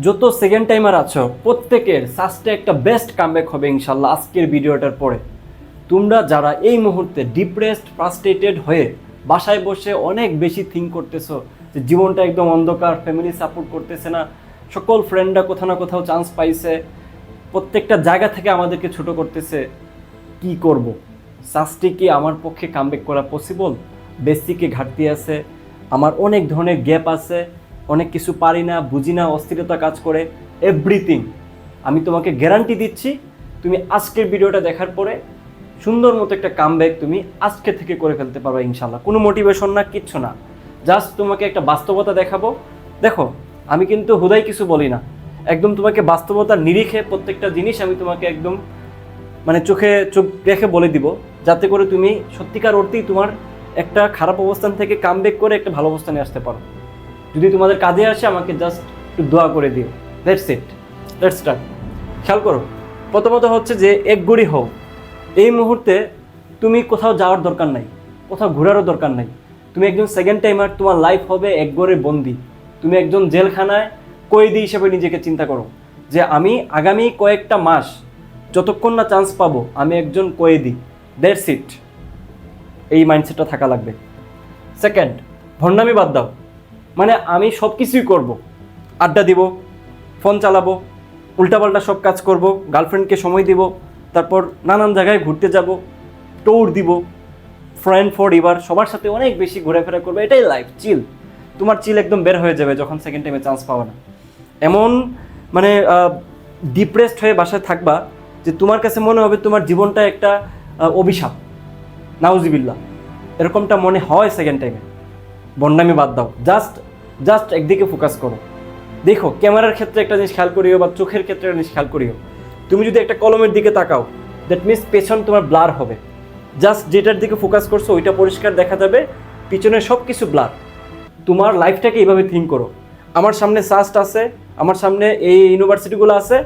যত second timer আছো, প্রত্যেকের সাস্টে একটা বেস্ট কামব্যাক হবে ইনশাল্লাহ আজকের ভিডিওটার পরে। তোমরা যারা এই মুহূর্তে ডিপ্রেসড ফ্রাস্ট্রেটেড হয়ে বাসায় বসে অনেক বেশি থিঙ্ক করতেছো, যে জীবনটা একদম অন্ধকার ফ্যামিলি সাপোর্ট করতেছে না, সকল ফ্রেন্ডরা কোথাও না কোথাও চান্স পাইছে, প্রত্যেকটা জায়গা থেকে আমাদেরকে ছোট করতেছে, কি করব? সাস্টে কি আমার পক্ষে কামব্যাক করা পসিবল বেসিকে ঘাটতি আছে, আমার অনেক ধরনের গ্যাপ আছে অনেক কিছু পারি না, বুঝি না, অস্থিরতা কাজ করে এভরিথিং আমি তোমাকে গ্যারান্টি দিচ্ছি, তুমি আজকের ভিডিওটা দেখার পরে সুন্দর মতো একটা কামব্যাক তুমি আজকে থেকে করে ফেলতে পারবে ইনশাল্লাহ কোনো মোটিভেশন না, কিচ্ছু না। জাস্ট তোমাকে একটা বাস্তবতা দেখাবো। দেখো, আমি কিন্তু হুদাই কিছু বলি না। একদম তোমাকে বাস্তবতার নিরিখে প্রত্যেকটা জিনিস আমি তোমাকে একদম মানে চোখে, চোখ রেখে বলে দিব, যাতে করে তুমি সত্যিকার অর্থেই তোমার একটা খারাপ অবস্থান থেকে কামব্যাক করে একটা ভালো অবস্থানে আসতে পারো। যদি তোমাদের কাজে আসে, আমাকে জাস্ট একটু দোয়া করে দিও। দ্যাটস ইট লেটস স্টার্ট খেয়াল করো, প্রথমত হচ্ছে যে এক গড়ি হও। এই মুহূর্তে তুমি কোথাও যাওয়ার দরকার নাই, কোথাও ঘোরারও দরকার নাই। তুমি একজন সেকেন্ড টাইমার তোমার লাইফ হবে এক গড়ে বন্দি। তুমি একজন জেলখানায় কয়েদি হিসেবে নিজেকে চিন্তা করো যে আমি আগামী কয়েকটা মাস যতক্ষণ না চান্স পাবো, আমি একজন কয়েদি। দ্যাটস ইট এই মাইন্ডসেটটা থাকা লাগবে। সেকেন্ড ভণ্ডামি বাদ দাও। মানে আমি সব কিছুই করব। আড্ডা দিব, ফোন চালাবো, উল্টাপাল্টা সব কাজ করব, গার্লফ্রেন্ডকে সময় দিব, তারপর নানান জায়গায় ঘুরতে যাব ট্যুর দিব ফ্রেন্ড ফর এবার সবার সাথে অনেক বেশি ঘোরাফেরা করবে, এটাই লাইফ চিল তোমার চিল একদম বের হয়ে যাবে যখন সেকেন্ড টাইমে চান্স পাওয়া না। এমন মানে ডিপ্রেসড হয়ে বাসায় থাকবা যে তোমার কাছে মনে হবে তোমার জীবনটা একটা অভিশাপ। নাউজিবিল্লা এরকমটা মনে হয় সেকেন্ড টাইমে বন্ডামি বাদ দাও। জাস্ট জাস্ট একদিকে ফোকাস করো। দেখো, ক্যামেরার ক্ষেত্রে একটা জিনিস খেয়াল করিও বা চোখের ক্ষেত্রে একটা জিনিস খেয়াল করিও। তুমি যদি একটা কলমের দিকে তাকাও দ্যাট মিনস পেছন তোমার ব্লার হবে। জাস্ট যেটার দিকে ফোকাস করছ, ওইটা পরিষ্কার দেখা যাবে, পিছনে সব কিছু ব্লার তোমার লাইফটাকে এইভাবে থিঙ্ক করো। আমার সামনে সাস্ট আছে, আমার সামনে এই ইউনিভার্সিটিগুলো আছে,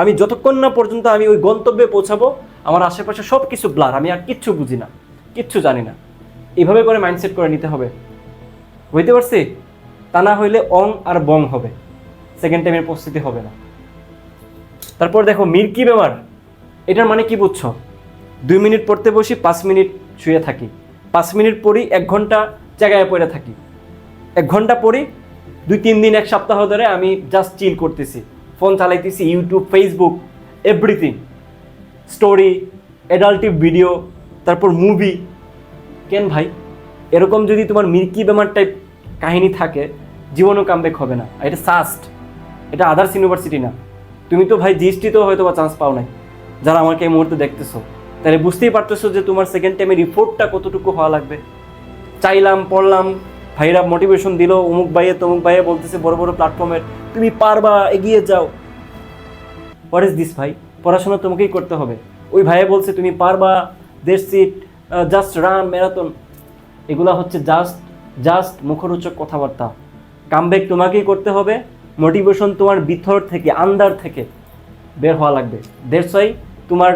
আমি যতক্ষণ না পর্যন্ত আমি ওই গন্তব্যে পৌঁছাবো, আমার আশেপাশে সব কিছু ব্লার আমি আর কিচ্ছু বুঝি না, কিচ্ছু জানি না। এভাবে করে মাইন্ডসেট করে নিতে হবে। বুঝতে পারছি? তা না হইলে অং আর বং হবে। সেকেন্ড টাইমের প্রস্তুতি হবে না। তারপর দেখো মিল্কি বেমার এটার মানে কি বুঝছ? দুই মিনিট পড়তে বসি, পাঁচ মিনিট শুয়ে থাকি। পাঁচ মিনিট পড়ি, এক ঘণ্টা জায়গায় পড়ে থাকি। এক ঘণ্টা পড়ি, দুই তিন দিন, এক সপ্তাহ ধরে আমি জাস্ট চিল করতেছি। ফোন চালাইতেছি ইউটিউব ফেসবুক এভরিথিং স্টোরি অ্যাডাল্টিভ ভিডিও তারপর মুভি কেন ভাই? এরকম যদি তোমার মিল্কি বেমার টাইপ কাহিনী থাকে, জীবনও কামব্যাক হবে না। এটা সাস্ট এটা আদার্স ইউনিভার্সিটি না। তুমি তো ভাই জিএসটিতেও হয়তো বা চান্স পাও নাই। যারা আমাকে এই মুহূর্তে দেখতেছো, তাহলে বুঝতেই পারতেছো যে তোমার সেকেন্ড টাইমের রিপোর্টটা কতটুকু হওয়া লাগবে। চাইলাম, পড়লাম, ভাইরা মোটিভেশন দিল, অমুক ভাইয়ে তমুক ভাইয়ে বলতেছে বড় বড় প্ল্যাটফর্মের তুমি পারবা, এগিয়ে যাও। হোয়াট ইজ দিস ভাই? পড়াশোনা তোমাকেই করতে হবে। ওই ভাইয়ে বলছে, তুমি পারবা, দেড় সিট জাস্ট রান ম্যারাথন এগুলা হচ্ছে জাস্ট জাস্ট মুখরোচক কথাবার্তা। কামব্যাক তোমাকেই করতে হবে, মোটিভেশন তোমার ভিতর থেকে, আন্দার থেকে বের হওয়া লাগবে। দেড় ওয়াই তোমার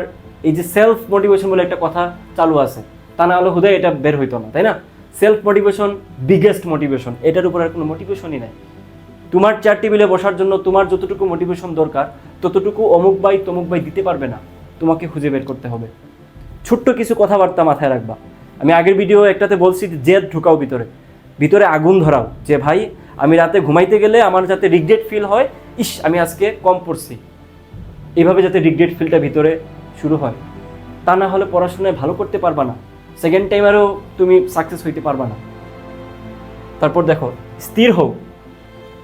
এই যে সেলফ মোটিভেশন বলে একটা কথা চালু আছে। তা না হলে হুদয় এটা বের হইতো না, তাই না? সেলফ মোটিভেশন বিগেস্ট মোটিভেশন এটার উপর আর কোনো মোটিভেশনই নাই। তোমার চার টেবিলে বসার জন্য তোমার যতটুকু মোটিভেশন দরকার, ততটুকু অমুক বাই তমুক বাই দিতে পারবে না। তোমাকে খুঁজে বের করতে হবে। ছোট্ট কিছু কথাবার্তা মাথায় রাখবা। আমি আগের ভিডিও একটাতে বলছি যে, জেদ ঢুকাও ভিতরে। ভিতরে আগুন ধরাও, যে ভাই, আমি রাতে ঘুমাইতে গেলে আমার যাতে রিগ্রেট ফিল হয়, ইস, আমি আজকে কম পড়ছি। এইভাবে যাতে রিগ্রেট ফিলটা ভিতরে শুরু হয়। তা না হলে পড়াশোনায় ভালো করতে পারবা না। সেকেন্ড টাইমারও তুমি সাকসেস হইতে পারবা না। তারপর দেখো, স্থির হও।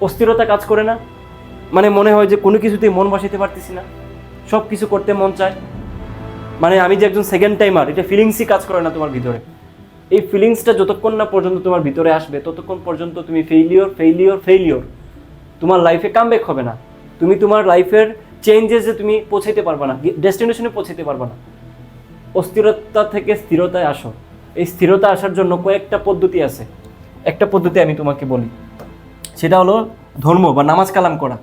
অস্থিরতা কাজ করে না। মানে মনে হয় যে কোনো কিছুতেই মন বসাইতে পারতেছি না। সব কিছু করতে মন চায়। মানে আমি যে একজন সেকেন্ড টাইমার এটা ফিলিংসই কাজ করে না তোমার ভিতরে। এই ফিলিংসটা যতক্ষণ না পর্যন্ত তোমার ভিতরে আসবে, ততক্ষণ পর্যন্ত তুমি ফেইলিওর ফেইলিওর ফেইলিওর তোমার লাইফে কামব্যাক হবে না। তুমি তোমার লাইফের চেঞ্জেসে তুমি পৌঁছাইতে পারবে না ডেস্টিনেশনে পৌঁছাইতে পারবে না। অস্থিরতা থেকে স্থিরতায় আসো। এই স্থিরতা আসার জন্য কয়েকটা পদ্ধতি আছে। একটা পদ্ধতি আমি তোমাকে বলি। সেটা হলো ধর্ম বা নামাজ কালাম করা।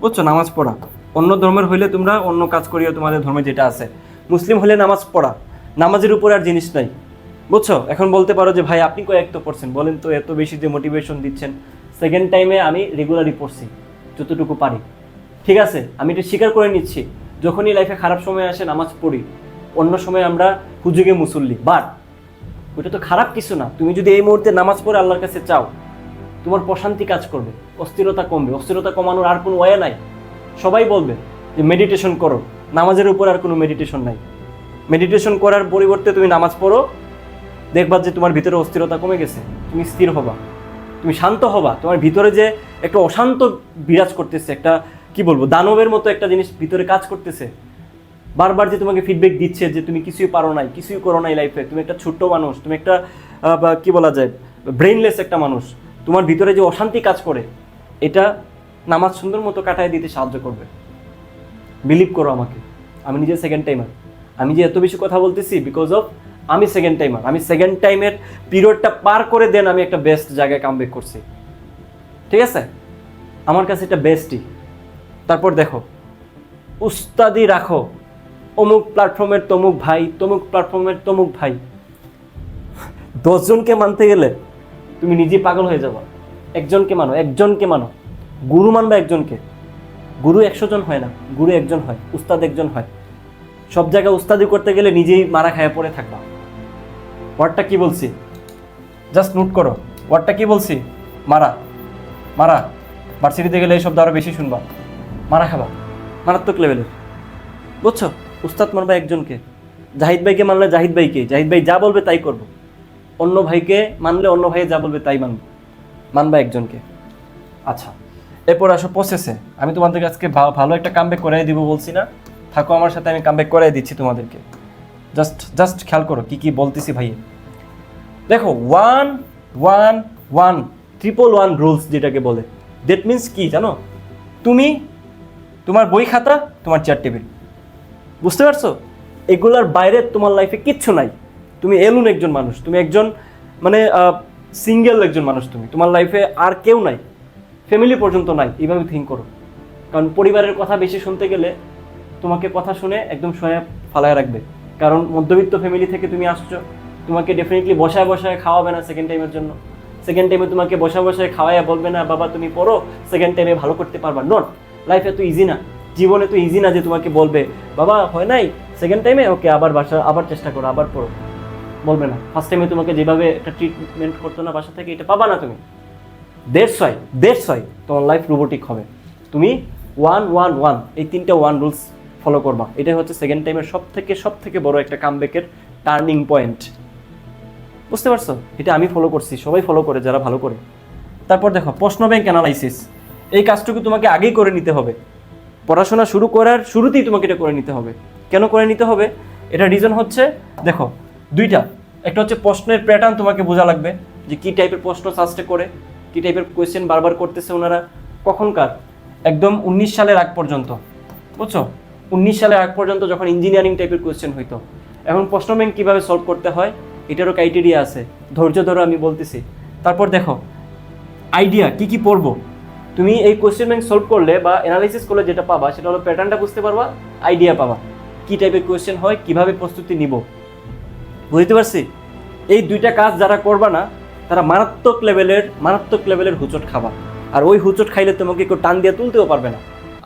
বুঝছ? নামাজ পড়া। অন্য ধর্মের হইলে তোমরা অন্য কাজ করিও তোমাদের ধর্মে যেটা আছে। মুসলিম হলে নামাজ পড়া। নামাজের উপরে আর জিনিস নাই। বুঝছ? এখন বলতে পারো যে, ভাই, আপনি কয়েক তো পড়ছেন? বলেন তো, এত বেশি যে মোটিভেশন দিচ্ছেন। সেকেন্ড টাইমে আমি রেগুলারই পড়ছি, যতটুকু পারি। ঠিক আছে? আমি এটা স্বীকার করে নিচ্ছি। যখনই লাইফে খারাপ সময় আসে, নামাজ পড়ি, অন্য সময় আমরা হুজুগে মুসল্লি। বাট ওটা তো খারাপ কিছু না। তুমি যদি এই মুহূর্তে নামাজ পড়ে আল্লাহর কাছে চাও, তোমার প্রশান্তি কাজ করবে, অস্থিরতা কমবে। অস্থিরতা কমানোর আর কোনো ওয়ে নাই। সবাই বলবে যে মেডিটেশন করো। নামাজের উপর আর কোনো মেডিটেশন নাই। মেডিটেশন করার পরিবর্তে তুমি নামাজ পড়ো দেখবা যে তোমার ভিতরে অস্থিরতা কমে গেছে, তুমি স্থির হবা। তুমি শান্ত হবা। তোমার ভিতরে যে একটা অশান্ত বিরাজ করতেছে, একটা, কি বলব, দানবের মতো একটা জিনিস ভিতরে কাজ করতেছে। বারবার যে তোমাকে ফিডব্যাক দিচ্ছে যে তুমি কিছুই পারো নাই, কিছুই করো নাই লাইফে তুমি একটা ছোট্ট মানুষ, তুমি একটা কি বলা যায় ব্রেইনলেস একটা মানুষ, তোমার ভিতরে যে অশান্তি কাজ করে, এটা নামাজ সুন্দর মতো কাটায় দিতে সাহায্য করবে। বিলিভ করো আমাকে। আমি নিজে সেকেন্ড টাইমার আমি যে এত বেশি কথা বলতেছি বিকজ অফ আমি সেকেন্ড টাইমার আমি সেকেন্ড টাইমের পিরিয়ডটা পার করে দেন আমি একটা বেস্ট জায়গায় কামব্যাক করছি। ঠিক আছে? আমার কাছে এটা বেস্টই তারপর দেখো, উস্তাদি রাখো, অমুক প্ল্যাটফর্মের তমুক ভাই, তমুক প্ল্যাটফর্মের তমুক ভাই। দশজনকে মানতে গেলে তুমি নিজেই পাগল হয়ে যাবা। একজনকে মানো একজনকে মানো। গুরু মানবা একজনকে। গুরু একশো জন হয় না, গুরু একজন হয়, উস্তাদ একজন হয়। সব জায়গায় উস্তাদি করতে গেলে নিজেই মারা খায় পড়ে থাকবা। ওয়ার্ডটা কি বলছি? জাস্ট নোট করো। ওয়ার্ডটা কি বলছি? মারা। মারা। ভার্সিটিতে গেলে এই শব্দ আরও বেশি শুনবা। মারা খাবা। মারাত্মক লেভেলের বুঝছ? উস্তাদ মানবা একজনকে। জাহিদ ভাইকে মানলে জাহিদ ভাইকে। জাহিদ ভাই যা বলবে তাই করব। অন্য ভাইকে মানলে অন্য ভাইয়ে যা বলবে তাই মানব। মানবা একজনকে। আচ্ছা। এরপর আসো প্রসেসে আমি তোমাদেরকে আজকে ভালো একটা কামব্যাক করাই দিব বলছি না। থাকো আমার সাথে, আমি কামব্যাক করাই দিচ্ছি তোমাদেরকে। জাস্ট জাস্ট খেয়াল করো, কি কি বলতেছি ভাই। দেখো one one one triple one rules যেটাকে বলে। দ্যাট মিন্স কি জানো? তুমি, তোমার বই খাতা, তোমার চেয়ার টেবিল বুঝতে পারছ? এগুলার বাইরে তোমার লাইফে কিচ্ছু নাই। তুমি এলুন একজন মানুষ। তুমি একজন মানে সিঙ্গেল একজন মানুষ তুমি। তোমার লাইফে আর কেউ নাই। ফ্যামিলি পর্যন্ত নাই। এইভাবে থিঙ্ক করো। কারণ পরিবারের কথা বেশি শুনতে গেলে তোমাকে কথা শুনে একদম সয়া ফালায় রাখবে। কারণ মধ্যবিত্ত ফ্যামিলি থেকে তুমি আসছো, তোমাকে ডেফিনেটলি বসায় বসায় খাওয়াবে না সেকেন্ড টাইমের জন্য। সেকেন্ড টাইমে তোমাকে বসায় বসায় খাওয়াইয়া বলবে না, বাবা, তুমি পড়ো সেকেন্ড টাইমে ভালো করতে পারবা। নট লাইফ এত ইজি না। জীবনে তো ইজি না যে তোমাকে বলবে, বাবা, হয় নাই সেকেন্ড টাইমে ওকে আবার বাসা, আবার চেষ্টা করো, আবার পড়ো। বলবে না। ফার্স্ট টাইমে তোমাকে যেভাবে একটা ট্রিটমেন্ট করতো না বাসা থেকে, এটা পাবা না তুমি। দেড় ছয় দেড় ছয় তোমার লাইফ রোবোটিক হবে। তুমি ওয়ান ওয়ান ওয়ান এই তিনটা ওয়ান রুলস ফলো করবা। এটাই হচ্ছে সেকেন্ড টাইমের সব থেকে সব থেকে বড় একটা কামব্যাকের টার্নিং পয়েন্ট বুঝতে পারছ? এটা আমি ফলো করছি, সবাই ফলো করে, যারা ভালো করে। তারপর দেখো প্রশ্ন ব্যাংক অ্যানালাইসিস এই কাজটুকু তোমাকে আগেই করে নিতে হবে। পড়াশোনা শুরু করার শুরুতেই তোমাকে এটা করে নিতে হবে। কেন করে নিতে হবে? এটা রিজন হচ্ছে, দেখো, দুইটা। একটা হচ্ছে প্রশ্নের প্যাটার্ন তোমাকে বোঝা লাগবে, যে কি টাইপের প্রশ্ন সাস্টে করে, কি টাইপের কোয়েশ্চেন বারবার করতেছে ওনারা। কখনকার একদম উনিশ সালের আগ পর্যন্ত। বুঝছ? উনিশ সালের আগ পর্যন্ত যখন ইঞ্জিনিয়ারিং টাইপের কোয়েশ্চেন হইতো। এখন প্রশ্ন ব্যাংক কীভাবে সলভ করতে হয়, এটারও ক্রাইটেরিয়া আছে। ধৈর্য ধরো আমি বলতেছি। তারপর দেখো আইডিয়া কি কি পড়ব? তুমি এই কোয়েশ্চেন ব্যাংক সলভ করলে বা অ্যানালাইসিস করলে যেটা পাবা, সেটা হলো প্যাটার্নটা বুঝতে পারবা আইডিয়া পাবা। কি টাইপের কোয়েশ্চেন হয়, কীভাবে প্রস্তুতি নিব? বুঝতে পারছি? এই দুইটা কাজ যারা করবা না, তারা মারাত্মক লেভেলের মারাত্মক লেভেলের হুচট খাবা। আর ওই হুচট খাইলে তোমাকে কেউ টান দিয়ে তুলতেও পারবে না।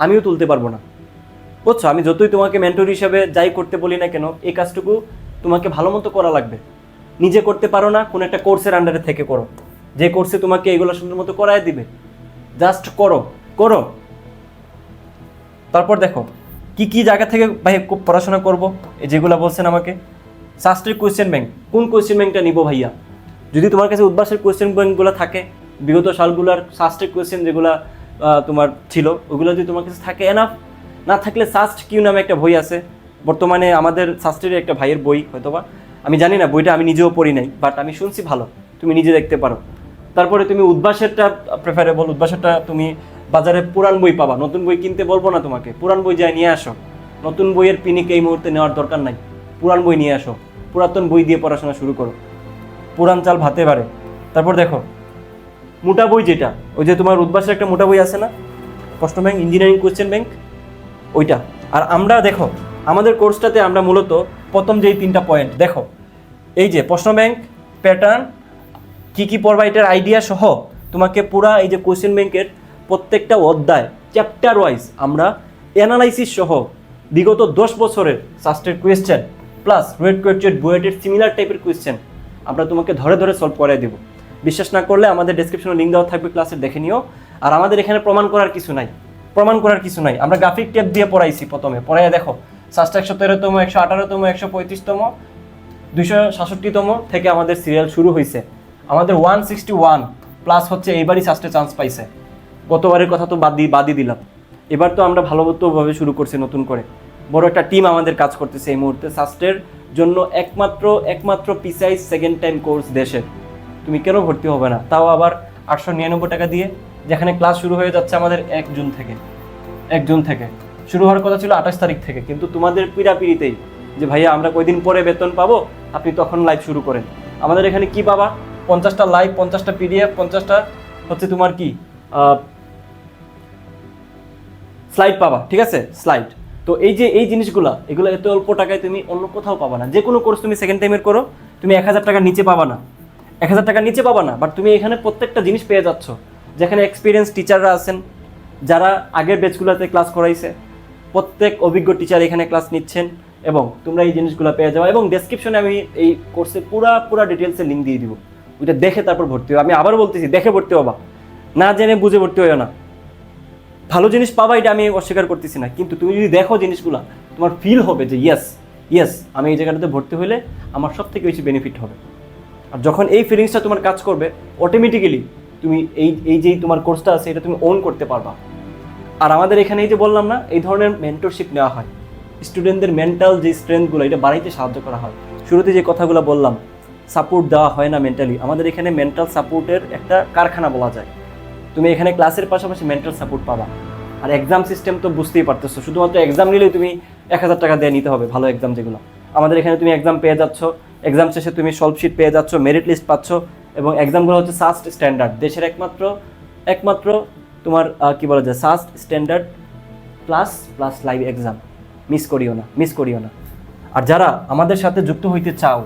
আমিও তুলতে পারব না। বুঝছ? আমি যতই তোমাকে মেন্টর হিসেবে যাই করতে বলি না কেন, এই কাজটুকু তোমাকে ভালো মতো করা লাগবে। নিজে করতে পারো না, কোনো একটা কোর্সের আন্ডারে থেকে করো। যে কোর্সে তোমাকে এগুলো সুন্দর মতো করায় দিবে। জাস্ট করো করো। তারপর দেখো, কি কি জায়গা থেকে ভাই পড়াশোনা করব? যেগুলো বলছেন আমাকে। শাস্ত্রের কোয়েশ্চেন ব্যাংক কোন কোয়েশ্চেন ব্যাংকটা নিব ভাইয়া? যদি তোমার কাছে উদ্বাসের কোয়েশ্চেন ব্যাংকগুলো থাকে, বিগত সালগুলোর শাস্ত্রের কোয়েশ্চেন যেগুলো তোমার ছিল, ওগুলো যদি তোমার কাছে থাকে এনাফ না থাকলে শাস্ত্র কিউ নামে একটা বই আছে। বর্তমানে আমাদের শাস্ত্রের একটা ভাইয়ের বই হয়তোবা। আমি জানি না, বইটা আমি নিজেও পড়ি নাই বাট আমি শুনছি ভালো। তুমি নিজে দেখতে পারো। তারপরে তুমি উদ্ভাসেরটা প্রেফারেবল উদ্ভাসেরটা তুমি বাজারে পুরান বই পাবা। নতুন বই কিনতে বলব না তোমাকে। পুরান বই যায় নিয়ে আসো। নতুন বইয়ের পিনিক এই মুহূর্তে নেওয়ার দরকার নাই। পুরান বই নিয়ে আসো। পুরাতন বই দিয়ে পড়াশোনা শুরু করো। পুরান চাল ভাতে পারে তারপর দেখো, মোটা বই যেটা, ওই যে তোমার উদ্ভাসের একটা মোটা বই আছে না? প্রশ্ন ব্যাংক ইঞ্জিনিয়ারিং কোয়েশ্চেন ব্যাংক ওইটা। আর আমরা দেখো, আমাদের কোর্সটাতে আমরা মূলত প্রথম যেই তিনটা পয়েন্ট দেখো, এই যে প্রশ্ন ব্যাংক প্যাটার্ন কি কি পড়বা এটার আইডিয়া সহ তোমাকে পুরা এই যে কোয়েশ্চেন ব্যাংকের প্রত্যেকটা অধ্যায় চ্যাপ্টার ওয়াইজ আমরা অ্যানালাইসিস সহ বিগত দশ বছরের সাস্টের কোয়েশ্চেন প্লাস রেড কোয়েশ্চেন বুয়েটের সিমিলার টাইপের কোয়েশ্চেন আমরা তোমাকে ধরে ধরে সলভ করে দেবো। বিশ্বাস না করলে আমাদের ডেসক্রিপশনে লিঙ্ক দেওয়া থাকবে ক্লাসে দেখে নিও। আর আমাদের এখানে প্রমাণ করার কিছু নাই। প্রমাণ করার কিছু নাই। আমরা গ্রাফিক টেপ দিয়ে পড়াইছি প্রথমে। পড়াইয়া দেখো সাস্ট একশো তেরোতম, একশো আঠারোতম, একশো পঁয়ত্রিশতম, দুইশো সাতষট্টিতম থেকে আমাদের সিরিয়াল শুরু হয়েছে আমাদের ওয়ান সিক্সটি ওয়ান প্লাস হচ্ছে এইবারই সাস্টে চান্স পাইছে। গতবারের কথা তো বাদ দিয়ে বাদই দিলাম। এবার তো আমরা ভালোমতোভাবে শুরু করছি নতুন করে। বড় একটা টিম আমাদের কাজ করতেছে এই মুহূর্তে সাস্টের জন্য একমাত্র একমাত্র পিসাইজ সেকেন্ড টাইম কোর্স দেশের। তুমি কেন ভর্তি হবে না? তাও আবার আটশো নিরানব্বই টাকা দিয়ে যেখানে ক্লাস শুরু হয়ে যাচ্ছে আমাদের এক জুন থেকে। এক জুন থেকে। শুরু হওয়ার কথা ছিল আঠাশ তারিখ থেকে। কিন্তু তোমাদের পিড়াপিড়িতেই যে ভাইয়া আমরা কয়দিন পরে বেতন পাবো, আপনি তখন লাইভ শুরু করেন। আমাদের এখানে কি পাবা? পঞ্চাশটা লাইভ পঞ্চাশটা পিডিএফ পঞ্চাশটা হচ্ছে তোমার কি স্লাইড পাবা, ঠিক আছে? স্লাইড তো এই যে, এই জিনিসগুলো, এগুলো এত অল্প টাকায় তুমি অন্য কোথাও পাবা না। যে কোনো কোর্স তুমি সেকেন্ড টাইমের করো, তুমি এক হাজার টাকার নিচে পাবা না। এক হাজার টাকার নিচে পাবা না বাট তুমি এখানে প্রত্যেকটা জিনিস পেয়ে যাচ্ছ। যেখানে এক্সপিরিয়েন্স টিচাররা আছেন, যারা আগের ব্যাচগুলোতে ক্লাস করাইছে, প্রত্যেক অভিজ্ঞ টিচার এখানে ক্লাস নিচ্ছেন এবং তোমরা এই জিনিসগুলো পেয়ে যাও এবং ডেসক্রিপশনে আমি এই কোর্সের পুরা পুরা ডিটেলসে লিঙ্ক দিয়ে দিব। ওইটা দেখে তারপর ভর্তি হবে আমি আবার বলতেছি, দেখে ভর্তি হবা। না জেনে বুঝে ভর্তি হইও না। ভালো জিনিস পাবা, এটা আমি অস্বীকার করতেছি না। কিন্তু তুমি যদি দেখো জিনিসগুলো, তোমার ফিল হবে যে ইয়েস ইয়েস আমি এই জায়গাটাতে ভর্তি হলে আমার সব থেকে বেশি বেনিফিট হবে। আর যখন এই ফিলিংসটা তোমার কাজ করবে অটোমেটিক্যালি তুমি এই এই যেই তোমার কোর্সটা আছে, এটা তুমি ওন করতে পারবা। আর আমাদের এখানে এই যে বললাম না, এই ধরনের মেন্টরশিপ নেওয়া হয়। স্টুডেন্টদের মেন্টাল যে স্ট্রেংথগুলো এটা বাড়াইতে সাহায্য করা হয়। শুরুতে যে কথাগুলো বললাম সাপোর্ট দেওয়া হয় না মেন্টালি আমাদের এখানে মেন্টাল সাপোর্টের একটা কারখানা বলা যায়। তুমি এখানে ক্লাসের পাশাপাশি মেন্টাল সাপোর্ট পাবা। আর এক্সাম সিস্টেম তো বুঝতেই পারতেছো, শুধুমাত্র এক্সাম নিলেই তুমি এক হাজার টাকা দিয়ে নিতে হবে, ভালো এক্সাম যেগুলো। আমাদের এখানে তুমি এক্সাম পেয়ে যাচ্ছ এক্সাম শেষে তুমি সলভ শিট পেয়ে যাচ্ছ মেরিট লিস্ট পাচ্ছ এবং এক্সামগুলো হচ্ছে সাস্ট স্ট্যান্ডার্ড দেশের একমাত্র একমাত্র তোমার কি বলা যায় SUST standard plus plus live exam miss করিও না মিস করিও না। আর যারা আমাদের সাথে যুক্ত হইতে চাও,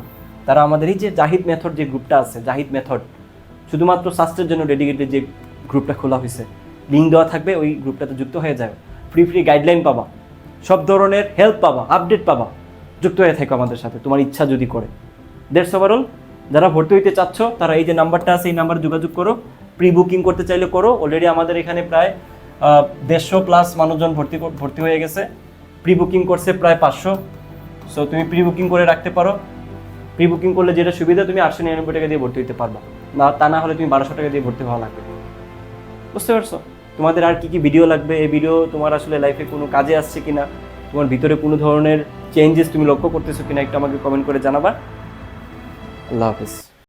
তারা আমাদের এই যে জাহিদ মেথড যে গ্রুপটা আছে, জাহিদ মেথড শুধুমাত্র স্বাস্থ্যের জন্য ডেডিকেটেড যে গ্রুপটা খোলা হয়েছে লিঙ্ক দেওয়া থাকবে, ওই গ্রুপটাতে যুক্ত হয়ে যাবে ফ্রি ফ্রি গাইডলাইন পাবা। সব ধরনের হেল্প পাবা আপডেট পাবা। যুক্ত হয়ে থাকো আমাদের সাথে, তোমার ইচ্ছা যদি করে। দেড়শো ওভারঅল যারা ভর্তি হইতে চাচ্ছ, তারা এই যে নাম্বারটা আছে, এই নাম্বারে যোগাযোগ করো। প্রি বুকিং করতে চাইলে করো। অলরেডি আমাদের এখানে প্রায় দেড়শো প্লাস মানুষজন ভর্তি ভর্তি হয়ে গেছে। প্রি বুকিং করছে প্রায় পাঁচশো। সো তুমি প্রি বুকিং করে রাখতে পারো। প্রি বুকিং করলে যেটা সুবিধা, তুমি আটশো নিরানব্বই টাকা দিয়ে ভর্তি হতে পারবা। না, তা না হলে তুমি বারোশো টাকা দিয়ে ভর্তি হওয়া লাগবে। বুঝতে পারছ? তোমাদের আর কি কি ভিডিও লাগবে? এই ভিডিও তোমার আসলে লাইফে কোনো কাজে আসছে কিনা? তোমার ভিতরে কোনো ধরনের চেঞ্জেস তুমি লক্ষ্য করতেছো কিনা, একটু আমাকে কমেন্ট করে জানাবা। আল্লাহ হাফিজ